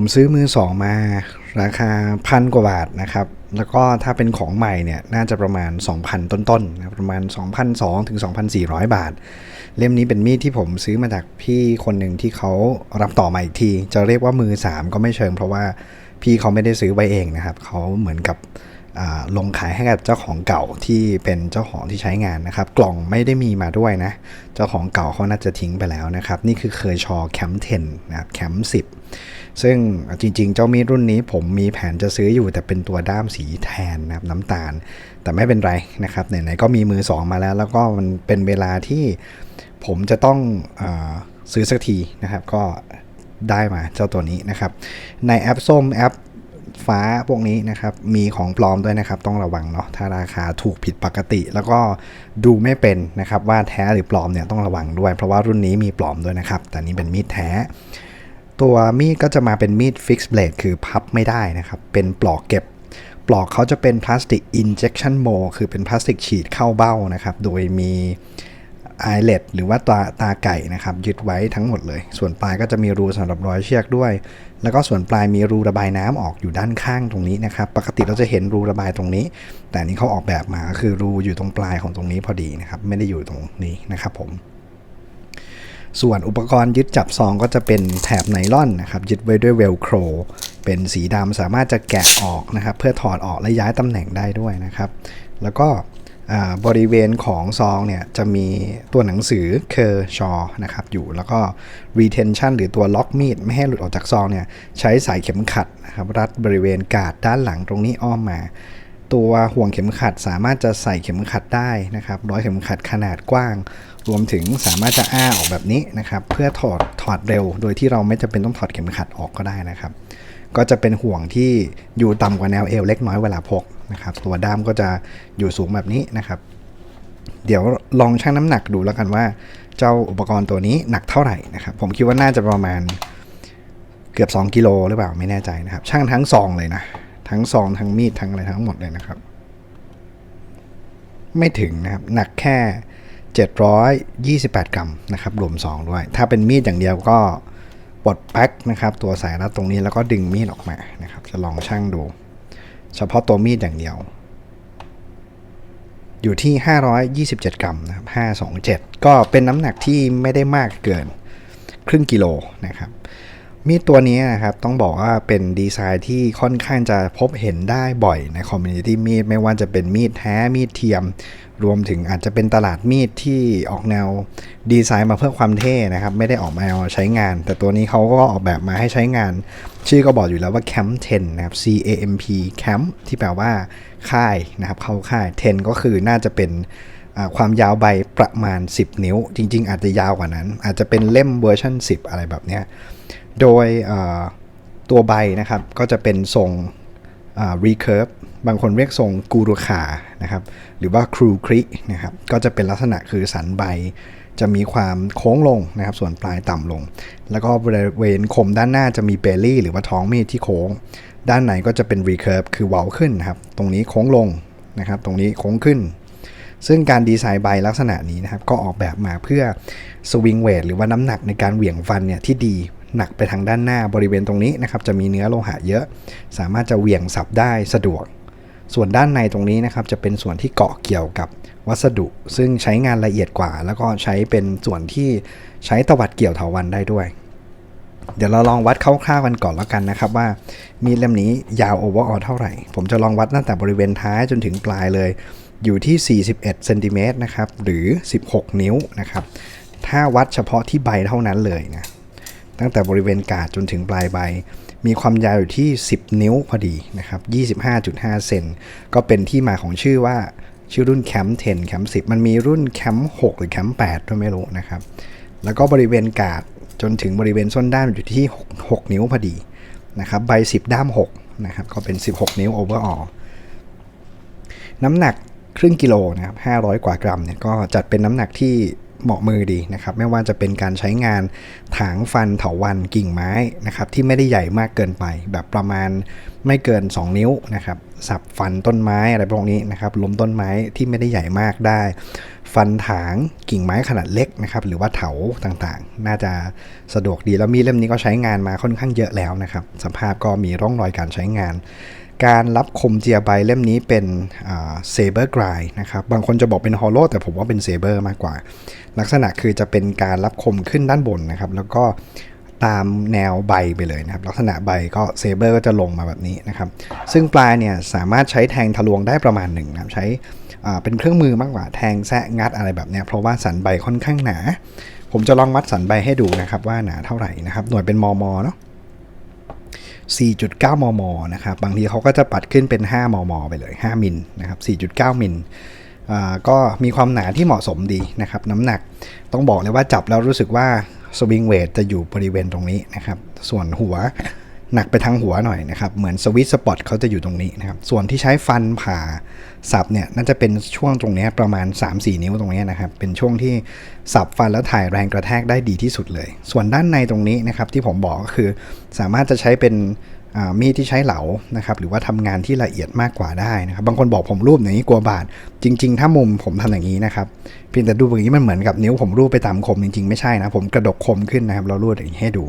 ผมซื้อมือสองมาราคาพันกว่าบาทนะครับ แล้วก็ถ้าเป็นของใหม่เนี่ยน่าจะประมาณ 2,000 ต้นๆนะประมาณ 2,200ถึง2,400 บาท เล่มนี้เป็นมีดที่ผมซื้อมาจากพี่คนหนึ่งที่เขารับต่อมาอีกที จะเรียกว่ามือ 3 ก็ไม่เชิง เพราะว่าพี่เขาไม่ได้ซื้อไว้เองนะครับ เขาเหมือนกับ ลงขายให้กับเจ้าของเก่าที่เป็นเจ้าของที่ใช้งานนะครับ กล่องไม่ได้มีมาด้วยนะ เจ้าของเก่าเขาน่าจะทิ้งไปแล้วนะครับ นี่คือเคยชอแคมป์10นะครับแคมป์10 ซึ่งจริงๆ เจ้ามีดรุ่นนี้ผมมีแผนจะซื้ออยู่แต่เป็นตัวด้ามสีแทนนะครับน้ำตาล แต่ไม่เป็นไรนะครับไหนๆก็มีมือสองมาแล้ว แล้วก็มันเป็นเวลาที่ผมจะต้องอซื้อสักทีนะครับก็ได้มาเจ้าตัวนี้นะครับ ในแอปส้มแอป ฟ้าพวกนี้นะครับ มีของปลอมด้วยนะครับ ต้องระวังเนาะถ้าราคาถูกผิดปกติ แล้วก็ดูไม่เป็นนะครับ ว่าแท้หรือปลอมเนี่ยต้องระวังด้วย เพราะว่ารุ่นนี้มีปลอมด้วยนะครับ แต่นี้เป็นมีดแท้ ตัวมีดก็จะมาเป็นมีดฟิกซ์เบลดคือพับไม่ได้นะครับ เป็นปลอกเก็บปลอกเขาจะเป็นพลาสติก injection mold คือเป็นพลาสติกฉีดเข้าเบ้านะครับ โดยมี ไอเลดหรือว่าตาตาไก่นะครับยึดไว้ทั้งหมดเลย ส่วนปลายก็จะมีรูสำหรับร้อยเชือกด้วย แล้วก็ส่วนปลายมีรูระบายน้ำออกอยู่ด้านข้างตรงนี้นะครับปกติเราจะเห็นรูระบายตรงนี้ แต่นี้เขาออกแบบมาก็คือรูอยู่ตรงปลายของตรงนี้พอดีนะครับไม่ได้อยู่ตรงนี้นะครับผมส่วนอุปกรณ์ยึดจับซองก็จะเป็นแถบไนล่อนนะครับยึดไว้ด้วยเวลโครเป็นสีดำสามารถจะแกะออกนะครับ เพื่อถอดออกและย้ายตำแหน่งได้ด้วยนะครับ แล้วก็ บริเวณของซองเนี่ยจะมีตัวหนังสือเคอร์ชอนะครับอยู่แล้วก็ retention หรือตัวล็อกมีดไม่ให้หลุดออกจากซองเนี่ยใช้สายเข็มขัดนะครับรัดบริเวณกาดด้านหลังตรงนี้อ้อมมา ตัวห่วงเข็มขัดสามารถจะใส่เข็มขัดได้นะครับร้อยเข็มขัดขนาดกว้าง รวมถึงสามารถจะอ้าออกแบบนี้นะครับเพื่อถอดถอดเร็ว โดยที่เราไม่จำเป็นต้องถอดเข็มขัดออกก็ได้นะครับ ก็จะเป็นห่วงที่อยู่ต่ำกว่าแนวเอวเล็กน้อยเวลาพกนะครับ ตัวด้ามก็จะอยู่สูงแบบนี้นะครับ เดี๋ยวลองชั่งน้ำหนักดูแล้วกันว่า เจ้าอุปกรณ์ตัวนี้หนักเท่าไหร่นะครับ ผมคิดว่าน่าจะประมาณเกือบ 2กิโลหรือเปล่าไม่แน่ใจนะครับช่างทั้งซองเลยนะทั้งซองทั้งมีดทั้งอะไรทั้งหมดเลยนะครับ ไม่ถึงนะครับหนักแค่ 728 กรัมนะครับรวมซองด้วย ถ้าเป็นมีดอย่างเดียวก็ ปลดแพ็คนะครับตัวสายรัดตรงนี้แล้วก็ดึงมีดออกมานะครับ จะลองชั่งดู เฉพาะตัวมีดอย่างเดียว อยู่ที่ 527 กรัมนะครับ527 ก็เป็นน้ำหนักที่ไม่ได้มากเกินครึ่งกิโลนะครับมีดตัวนี้นะครับต้องบอกว่าเป็นดีไซน์ที่ค่อนข้างจะพบเห็นได้บ่อยในคอมมูนิตี้มีดไม่ว่าจะเป็นมีดแท้มีดเทียม รวมถึงอาจจะเป็นตลาดมีดที่ออกแนวดีไซน์มาเพื่อความเท่นะครับ ไม่ได้ออกมาเอาใช้งาน แต่ตัวนี้เขาก็ออกแบบมาให้ใช้งาน ชื่อก็บอกอยู่แล้วว่า Camp 10 นะครับ C A M P Camp ที่แปลว่าค่ายนะครับเข้าค่าย 10 ก็คือน่าจะเป็นความยาวใบประมาณ 10 นิ้ว จริง ๆ อาจจะยาวกว่านั้น อาจจะเป็นเล่มเวอร์ชัน10 อะไรแบบนี้โดยตัวใบนะครับก็จะเป็นทรงรีเคิร์ฟ บางคนเรียกทรงกูรุขานะครับ หรือว่าครูครินะครับ ก็จะเป็นลักษณะคือสันใบ จะมีความโค้งลงนะครับ ส่วนปลายต่ำลง แล้วก็บริเวณคมด้านหน้าจะมีเบลลี่ หรือว่าท้องมีดที่โค้ง ด้านในก็จะเป็นรีเคิร์ฟคือเว้าขึ้นนะครับ ตรงนี้โค้งลงนะครับ ตรงนี้โค้งขึ้น ซึ่งการดีไซน์ใบลักษณะนี้นะครับ ก็ออกแบบมาเพื่อสวิงเวทหรือว่าน้ำหนักในการเหวี่ยงฟันเนี่ยที่ดีหนักไปทางด้านหน้าบริเวณตรงนี้นะครับ จะมีเนื้อโลหะเยอะ สามารถจะเหวี่ยงสับได้สะดวก ส่วนด้านในตรงนี้นะครับจะเป็นส่วนที่เกาะเกี่ยวกับวัสดุ ซึ่งใช้งานละเอียดกว่า แล้วก็ใช้เป็นส่วนที่ใช้ตวัดเกี่ยวเถาวันได้ด้วย เดี๋ยวเราลองวัดคร่าวๆกันก่อนแล้วกันนะครับ ว่ามีดเล่มนี้ยาวโอเวอร์ออเท่าไหร่ ผมจะลองวัดตั้งแต่บริเวณท้ายจนถึงปลายเลย อยู่ที่ 41เซนติเมตรนะครับหรือ 16 นิ้วนะครับถ้าวัดเฉพาะที่ใบเท่านั้นเลยนะตั้งแต่บริเวณกาดจนถึงปลายใบ มีความยาวอยู่ที่ 10 นิ้วพอดีนะครับ25.5 เซนก็เป็นที่มาของชื่อว่าชื่อรุ่นแคมป์10แคมป์10 มันมีรุ่นแคมป์6หรือแคมป์8ด้วยไม่รู้นะครับ แล้วก็บริเวณกาดจนถึงบริเวณส้นด้ามอยู่ที่ 6, 6 นิ้วพอดีนะครับใบ 10 ด้าม6นะครับก็เป็น 16 นิ้ว overall น้ำหนักครึ่งกิโลนะครับ500 กว่ากรัมเนี่ยก็จัดเป็นน้ำหนักที่ เหมาะมือดีนะครับ ไม่ว่าจะเป็นการใช้งานถางฟันเถาวันกิ่งไม้นะครับที่ไม่ได้ใหญ่มากเกินไป แบบประมาณไม่เกิน 2 นิ้วนะครับสับฟันต้นไม้อะไรพวกนี้นะครับล้มต้นไม้ที่ไม่ได้ใหญ่มากได้ ฟันถางกิ่งไม้ขนาดเล็กนะครับหรือว่าเถาต่างๆ น่าจะสะดวกดีแล้วมีดเล่มนี้ก็ใช้งานมาค่อนข้างเยอะแล้วนะครับสภาพก็มีร่องรอยการใช้งาน การรับคมเจียใบเล่มนี้เป็นเซเบอร์กรายนะครับ บางคนจะบอกเป็นฮอลโลแต่ผมว่าเป็นเซเบอร์มากกว่า ลักษณะคือจะเป็นการรับคมขึ้นด้านบนนะครับ แล้วก็ตามแนวใบไปเลยนะครับ ลักษณะใบก็เซเบอร์ก็จะลงมาแบบนี้นะครับ ซึ่งปลายเนี่ยสามารถใช้แทงทะลวงได้ประมาณหนึ่งนะครับ ใช้เป็นเครื่องมือมากกว่าแทงแซะงัดอะไรแบบเนี้ยเพราะว่าสันใบค่อนข้างหนา ผมจะลองวัดสันใบให้ดูนะครับว่าหนาเท่าไหร่นะครับ หน่วยเป็นมมเนาะ 4.9 มม นะครับ บางทีเขาก็จะปัดขึ้นเป็น 5 มม ไปเลย 5 มิลนะครับ 4.9 มิลอ่าก็มีความหนาที่เหมาะสมดีนะครับ น้ำหนักต้องบอกเลยว่าจับแล้วรู้สึกว่าสวิงเวทจะอยู่บริเวณตรงนี้นะครับ ส่วนหัว หนักไปทางหัวหน่อยนะครับ เหมือนสวิตสปอตเขาจะอยู่ตรงนี้นะครับ ส่วนที่ใช้ฟันผ่าสับเนี่ยน่าจะเป็นช่วงตรงนี้ประมาณ 3-4 นิ้วตรงนี้นะครับ เป็นช่วงที่สับฟันแล้วถ่ายแรงกระแทกได้ดีที่สุดเลย ส่วนด้านในตรงนี้นะครับที่ผมบอกก็คือสามารถจะใช้เป็น มีดที่ใช้เหลานะครับหรือว่าทำงานที่ละเอียดมากกว่าได้นะครับ บางคนบอกผมรูปอย่างนี้กลัวบาดจริง ๆ ถ้ามุมผมทำอย่างนี้นะครับเพียงแต่ดูอย่างนี้มันเหมือนกับนิ้วผมรูปไปตามคมจริงๆไม่ใช่นะผมกระดกคมขึ้นนะครับ เรารูดอย่างนี้ให้ดู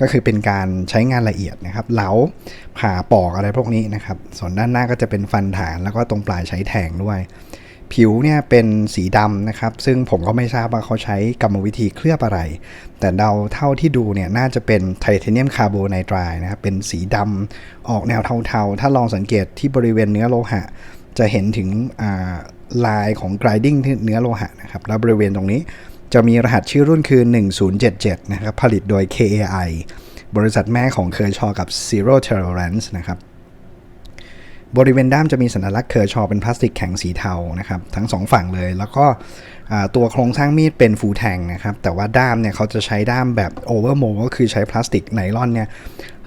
ก็คือเป็นการใช้งานละเอียดนะครับเหลาผ่าปอกอะไรพวกนี้นะครับ ส่วนด้านหน้าก็จะเป็นฟันฐานแล้วก็ตรงปลายใช้แทงด้วย ผิวเนี่ยเป็นสีดำนะครับ ซึ่งผมก็ไม่ทราบว่าเขาใช้กรรมวิธีเคลือบอะไร แต่เดาเท่าที่ดูเนี่ยน่าจะเป็นไทเทเนียมคาร์บอไนไตรนะครับ เป็นสีดำออกแนวเทาๆ ถ้าลองสังเกตที่บริเวณเนื้อโลหะ จะเห็นถึงลายของ grinding ที่เนื้อโลหะนะครับ แล้วบริเวณตรงนี้จะมีรหัสชื่อรุ่นคือ 1077 นะครับ ผลิตโดย KAI บริษัทแม่ของเคอร์ชอกับ Zero Tolerance นะครับ บริเวณด้ามจะมีสัญลักษณ์เคอร์ชอเป็นพลาสติกแข็งสีเทานะครับทั้งสองฝั่งเลย แล้วก็ตัวโครงสร้างมีดเป็นฟูแทงนะครับแต่ว่าด้ามเนี่ยเขาจะใช้ด้ามแบบโอเวอร์โมก็คือใช้พลาสติกไนลอนเนี่ย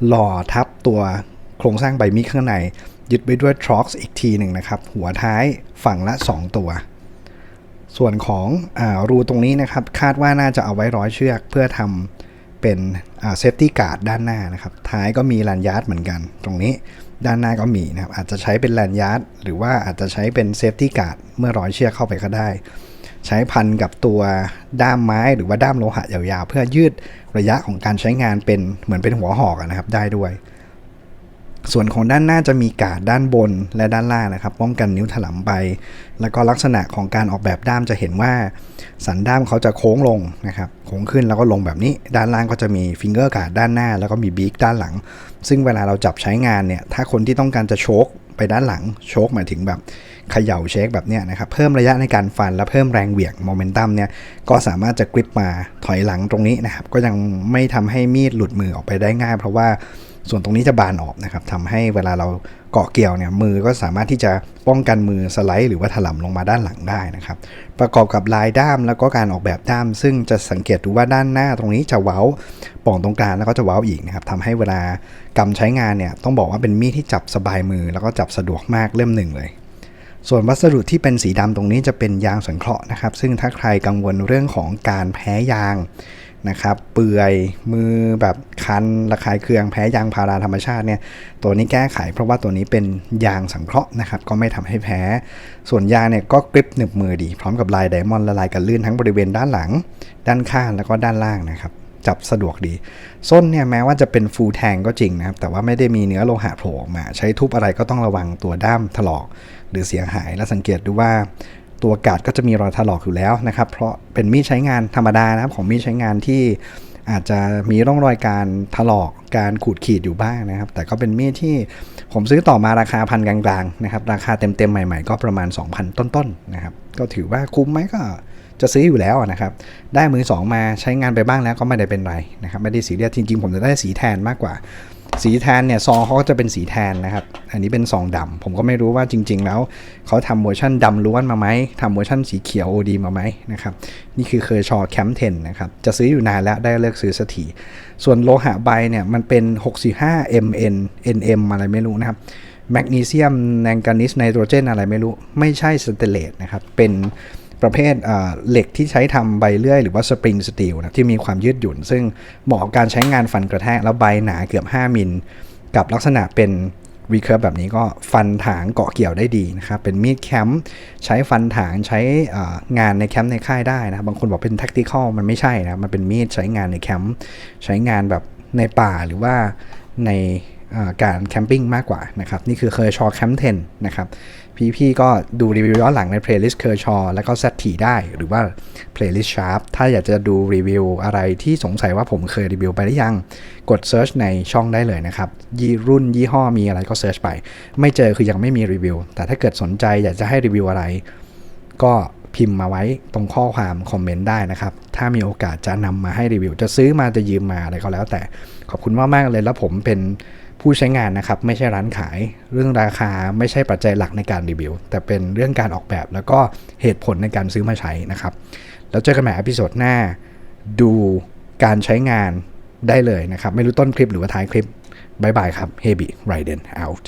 หล่อทับตัวโครงสร้างใบมีดข้างใน ยึดไปด้วยทรอกซ์อีกทีหนึ่งนะครับหัวท้ายฝั่งละ 2 ตัว ส่วนของอรูตรงนี้นะครับคาดว่าน่าจะเอาไว้ร้อยเชือกเพื่อทำเป็นเซฟตี้การ์ดด้านหน้านะครับท้ายก็มีแลนยาร์ดเหมือนกันตรงนี้ ด้านหน้าก็มีนะครับ อาจจะใช้เป็นแลนยาร์ดหรือว่าอาจจะใช้เป็นเซฟตี้การ์ดเมื่อร้อยเชือกเข้าไปก็ได้ ใช้พันกับตัวด้ามไม้หรือว่าด้ามโลหะยาวๆ เพื่อยืดระยะของการใช้งานเป็นเหมือนเป็นหัวหอกนะครับได้ด้วย ส่วนของด้านหน้าจะมีกาดด้านบนและด้านล่างนะครับ ป้องกันนิ้วถลำไป แล้วก็ลักษณะของการออกแบบด้ามจะเห็นว่า สันด้ามเขาจะโค้งลงนะครับโค้งขึ้นแล้วก็ลงแบบนี้ ด้านล่างก็จะมีฟิงเกอร์กาดด้านหน้า แล้วก็มีบีกด้านหลัง ซึ่งเวลาเราจับใช้งานเนี่ย ถ้าคนที่ต้องการจะโชกไปด้านหลัง โชกหมายถึงแบบเขย่าเช็คแบบเนี้ยนะครับ เพิ่มระยะในการฟันและเพิ่มแรงเหวี่ยงโมเมนตัมเนี่ย ก็สามารถจะกริปมาถอยหลังตรงนี้นะครับ ก็ยังไม่ทำให้มีดหลุดมือออกไปได้ง่าย เพราะว่าส่วนตรงนี้จะบานออกนะครับทำให้เวลาเรา เกาะเกี่ยวเนี่ยมือก็สามารถที่จะป้องกันมือสไลด์หรือว่าถลำลงมาด้านหลังได้นะครับ ประกอบกับลายด้ามแล้วก็การออกแบบด้าม ซึ่งจะสังเกตดูว่าด้านหน้าตรงนี้จะเว้าป่องตรงกลางแล้วก็จะเว้าอีกนะครับทำให้เวลากำใช้งานเนี่ยต้องบอกว่าเป็นมีดที่จับสบายมือ แล้วก็จับสะดวกมากเล่มหนึ่งเลยส่วนวัสดุที่เป็นสีดำตรงนี้จะเป็นยางสังเคราะห์นะครับ ซึ่งถ้าใครกังวลเรื่องของการแพ้ยาง นะครับ เปื่อยมือแบบคันระคายเคืองแพ้ยางพาราธรรมชาติเนี่ยตัวนี้แก้ไขเพราะว่าตัวนี้เป็นยางสังเคราะห์นะครับ ก็ไม่ทำให้แพ้ ส่วนยางเนี่ยก็กริปหนึบมือดี พร้อมกับลายไดมอนด์ละลายกันลื่นทั้งบริเวณด้านหลัง ด้านข้างแล้วก็ด้านล่างนะครับจับสะดวกดี ส้นเนี่ยแม้ว่าจะเป็นฟูแทงก็จริงนะครับ แต่ว่าไม่ได้มีเนื้อโลหะโผล่ออกมา ใช้ทุบอะไรก็ต้องระวังตัวด้ามถลอก หรือเสียหายและสังเกตดูว่า ตัวกาดก็จะมีรอยถลอกอยู่แล้วนะครับ เพราะเป็นมีดใช้งานธรรมดานะครับของมีดใช้งานที่อาจจะมีร่องรอยการถลอกการขูดขีดอยู่บ้างนะครับ แต่ก็เป็นมีดที่ผมซื้อต่อมาราคาพันกลางๆนะครับ ราคาเต็มๆใหม่ๆ ก็ประมาณ 2,000 ต้นๆนะครับ ก็ถือว่าคุ้มไหมก็จะซื้ออยู่แล้วนะครับ ได้มือสองมาใช้งานไปบ้างแล้วก็ไม่ได้เป็นไรนะครับ ไม่ได้สีเรียสจริงๆ ผมจะได้สีแทนมากกว่า สีแทนเนี่ยซองเขาก็จะเป็นสีแทนนะครับ อันนี้เป็นซองดำผมก็ไม่รู้ว่าจริง ๆ แล้วเขาทำเวอร์ชันดำล้วนมาไหมทำเวอร์ชันสีเขียว OD มาไหมนะครับ นี่คือเคยชอแคมเทนนะครับ จะซื้ออยู่นานแล้วได้เลิกซื้อสักทีส่วนโลหะใบเนี่ยมันเป็น 645 MN NM อะไรไม่รู้นะครับแมกนีเซียมแมงกานีสไนโตรเจนอะไรไม่รู้ ไม่ใช่สเตเลสนะครับ เป็น ประเภทเหล็กที่ใช้ทำใบเลื่อยหรือว่าสปริงสตีลนะที่มีความยืดหยุ่น ซึ่งเหมาะกับการใช้งานฟันกระแทกแล้วใบหนาเกือบ 5 มิล กับลักษณะเป็นวีเคิร์ฟแบบนี้ก็ฟันถางเกาะเกี่ยวได้ดีนะครับเป็นมีดแคมป์ใช้ฟันถางใช้งานในแคมป์ในค่ายได้นะบางคนบอกเป็น tactical มันไม่ใช่นะมันเป็นมีดใช้งานในแคมป์ใช้งานแบบในป่าหรือว่าใน การแคมปิ้งมากกว่านะครับ นี่คือเคอร์ชอแคมป์10นะครับ พี่ๆก็ดูรีวิวย้อนหลังใน playlist เคอร์ชอแล้วก็ ZT ได้หรือว่า playlist sharp ถ้าอยากจะดูรีวิวอะไรที่สงสัยว่าผมเคยรีวิวไปหรือยัง กด search ในช่องได้เลยนะครับยี่รุ่นยี่ห้อมีอะไรก็ search ไป ไม่เจอคือยังไม่มีรีวิว แต่ถ้าเกิดสนใจอยากจะให้รีวิวอะไร ก็พิมพ์มาไว้ตรงข้อความคอมเมนต์ได้นะครับ ถ้ามีโอกาสจะนำมาให้รีวิว จะซื้อมาจะยืมมาอะไรก็แล้วแต่ ขอบคุณมากๆเลยแล้วผมเป็น ผู้ใช้งานนะครับ ไม่ใช่ร้านขาย เรื่องราคาไม่ใช่ปัจจัยหลักในการรีวิว แต่เป็นเรื่องการออกแบบ แล้วก็เหตุผลในการซื้อมาใช้นะครับ แล้วเจอกันใหม่อพิโซดหน้า ดูการใช้งานได้เลยนะครับ ไม่รู้ต้นคลิปหรือว่าท้ายคลิปบายบายครับ h e b y Raiden out